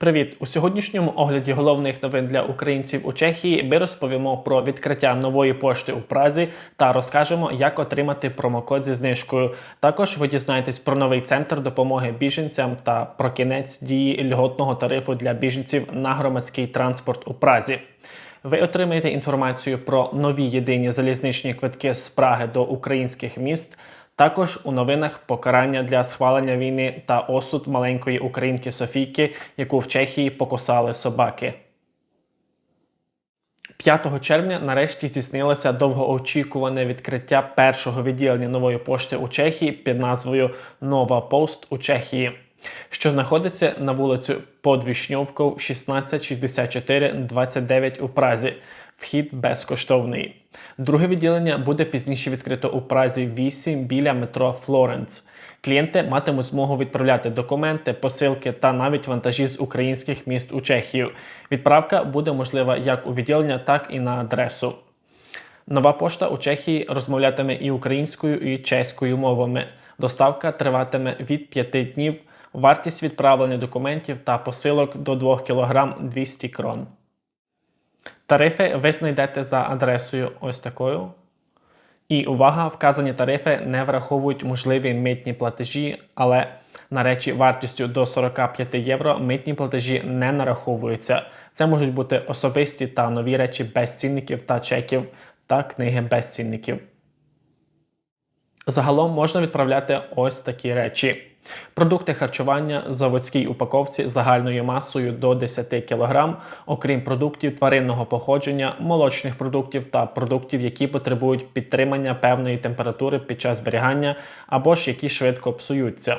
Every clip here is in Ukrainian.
Привіт! У сьогоднішньому огляді головних новин для українців у Чехії ми розповімо про відкриття нової пошти у Празі та розкажемо, як отримати промокод зі знижкою. Також ви дізнаєтесь про новий центр допомоги біженцям та про кінець дії льготного тарифу для біженців на громадський транспорт у Празі. Ви отримаєте інформацію про нові єдині залізничні квитки з Праги до українських міст. Також у новинах покарання для схвалення війни та осуд маленької українки Софійки, яку в Чехії покусали собаки. 5 червня нарешті здійснилося довгоочікуване відкриття першого відділення нової пошти у Чехії під назвою Нова Пост у Чехії, що знаходиться на вулицю Подвішньовков 1664 29 у Празі. Вхід безкоштовний. Друге відділення буде пізніше відкрито у Празі 8 біля метро Флоренц. Клієнти матимуть змогу відправляти документи, посилки та навіть вантажі з українських міст у Чехію. Відправка буде можлива як у відділення, так і на адресу. Нова пошта у Чехії розмовлятиме і українською, і чеською мовами. Доставка триватиме від 5 днів. Вартість відправлення документів та посилок до 2 кг 200 крон. Тарифи ви знайдете за адресою ось такою. І увага, вказані тарифи не враховують можливі митні платежі, але на речі вартістю до 45 євро митні платежі не нараховуються. Це можуть бути особисті та нові речі без цінників та чеків та книги без цінників. Загалом можна відправляти ось такі речі. Продукти харчування заводській упаковці загальною масою до 10 кг, окрім продуктів тваринного походження, молочних продуктів та продуктів, які потребують підтримання певної температури під час зберігання або ж які швидко псуються.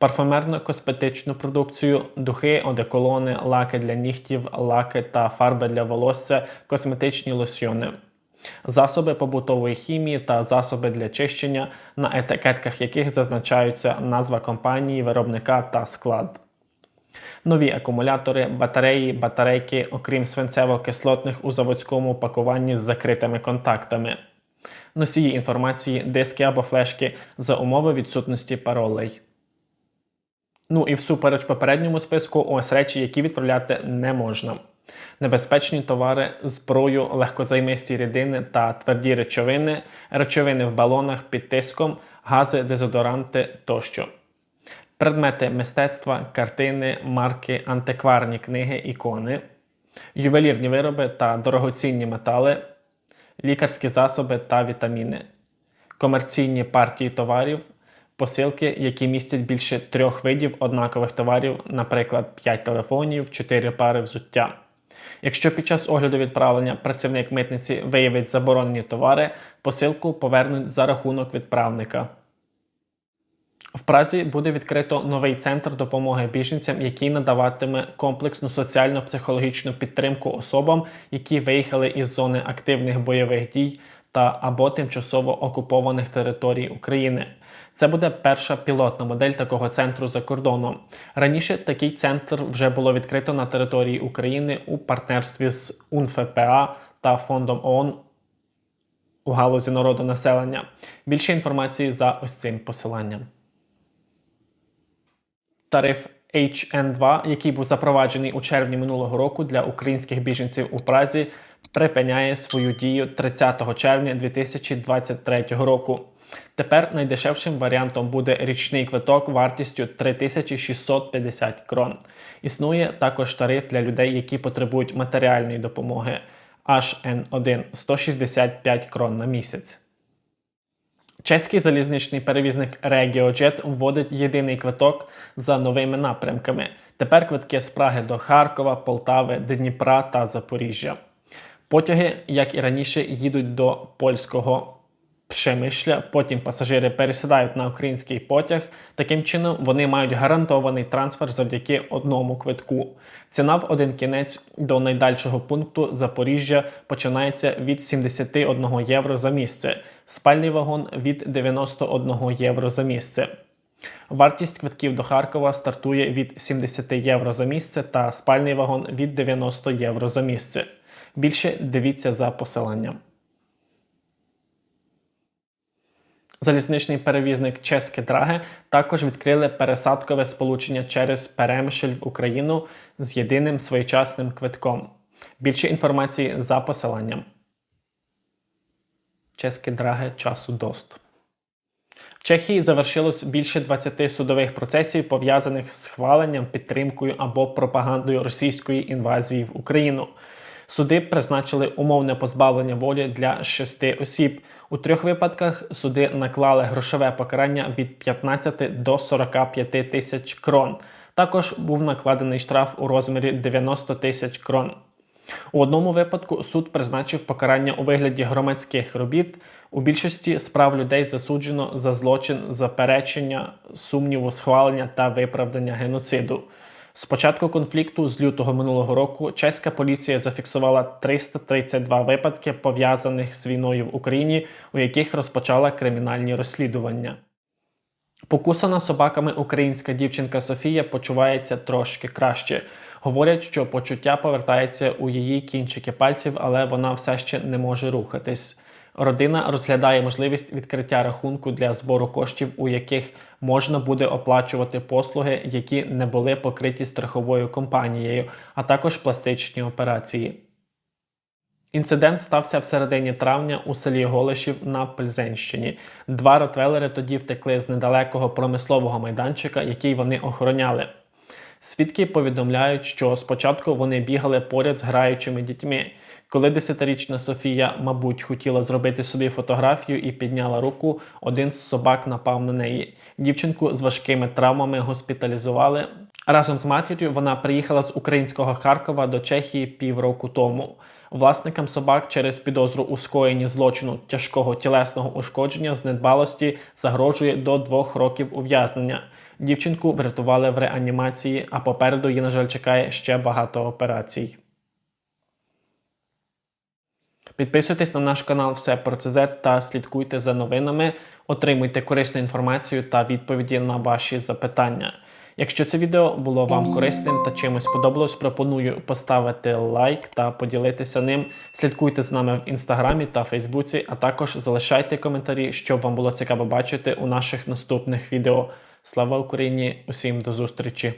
Парфумерно-косметичну продукцію, духи, одеколони, лаки для нігтів, лаки та фарби для волосся, косметичні лосьйони засоби побутової хімії та засоби для чищення, на етикетках яких зазначаються назва компанії, виробника та склад. Нові акумулятори, батареї, батарейки, окрім свинцево-кислотних у заводському пакуванні з закритими контактами. Носії інформації, диски або флешки за умови відсутності паролей. Ну і всупереч попередньому списку ось речі, які відправляти не можна небезпечні товари, зброю, легкозаймисті рідини та тверді речовини, речовини в балонах під тиском, гази, дезодоранти тощо. Предмети мистецтва, картини, марки, антикварні книги, ікони, ювелірні вироби та дорогоцінні метали, лікарські засоби та вітаміни, комерційні партії товарів, посилки, які містять більше трьох видів однакових товарів, наприклад, 5 телефонів, 4 пари взуття. Якщо під час огляду відправлення працівник митниці виявить заборонені товари, посилку повернуть за рахунок відправника. В Празі буде відкрито новий центр допомоги біженцям, який надаватиме комплексну соціально-психологічну підтримку особам, які виїхали із зони активних бойових дій та або тимчасово окупованих територій України. Це буде перша пілотна модель такого центру за кордоном. Раніше такий центр вже було відкрито на території України у партнерстві з УНФПА та фондом ООН у галузі народонаселення. Більше інформації за ось цим посиланням. Тариф HN2, який був запроваджений у червні минулого року для українських біженців у Празі, припиняє свою дію 30 червня 2023 року. Тепер найдешевшим варіантом буде річний квиток вартістю 3650 крон. Існує також тариф для людей, які потребують матеріальної допомоги HN1 165 крон на місяць. Чеський залізничний перевізник RegioJet вводить єдиний квиток за новими напрямками. Тепер квитки з Праги до Харкова, Полтави, Дніпра та Запоріжжя. Потяги, як і раніше, їдуть до польського Пшемишля, потім пасажири пересідають на український потяг. Таким чином, вони мають гарантований трансфер завдяки одному квитку. Ціна в один кінець до найдальшого пункту Запоріжжя починається від 71 євро за місце, спальний вагон від 91 євро за місце. Вартість квитків до Харкова стартує від 70 євро за місце та спальний вагон від 90 євро за місце. Більше дивіться за посиланням. Залізничний перевізник Чеське Драги також відкрили пересадкове сполучення через Перемишль в Україну з єдиним своєчасним квитком. Більше інформації за посиланням. Чеське Драги часу дост. В Чехії завершилось більше 20 судових процесів, пов'язаних з схваленням, підтримкою або пропагандою російської інвазії в Україну. Суди призначили умовне позбавлення волі для шести осіб. У трьох випадках суди наклали грошове покарання від 15 до 45 тисяч крон. Також був накладений штраф у розмірі 90 тисяч крон. У одному випадку суд призначив покарання у вигляді громадських робіт. У більшості справ людей засуджено за злочин заперечення, сумніву, схвалення та виправдання геноциду. З початку конфлікту з лютого минулого року чеська поліція зафіксувала 332 випадки, пов'язаних з війною в Україні, у яких розпочала кримінальні розслідування. Покусана собаками українська дівчинка Софія почувається трошки краще. Говорять, що почуття повертається у її кінчики пальців, але вона все ще не може рухатись. Родина розглядає можливість відкриття рахунку для збору коштів, у яких можна буде оплачувати послуги, які не були покриті страховою компанією, а також пластичні операції. Інцидент стався в середині травня у селі Голишів на Пльзенщині. Два ротвелери тоді втекли з недалекого промислового майданчика, який вони охороняли. Свідки повідомляють, що спочатку вони бігали поряд з граючими дітьми. Коли десятирічна Софія, мабуть, хотіла зробити собі фотографію і підняла руку, один з собак напав на неї. Дівчинку з важкими травмами госпіталізували. Разом з матір'ю вона приїхала з українського Харкова до Чехії півроку тому. Власникам собак через підозру у скоєнні злочину тяжкого тілесного ушкодження з недбалості загрожує до двох років ув'язнення. Дівчинку врятували в реанімації, а попереду її, на жаль, чекає ще багато операцій. Підписуйтесь на наш канал Все про ЦЗ та слідкуйте за новинами, отримуйте корисну інформацію та відповіді на ваші запитання. Якщо це відео було вам корисним та чимось сподобалось, пропоную поставити лайк та поділитися ним. Слідкуйте з нами в інстаграмі та Фейсбуці, а також залишайте коментарі, щоб вам було цікаво бачити у наших наступних відео. Слава Україні! Усім до зустрічі!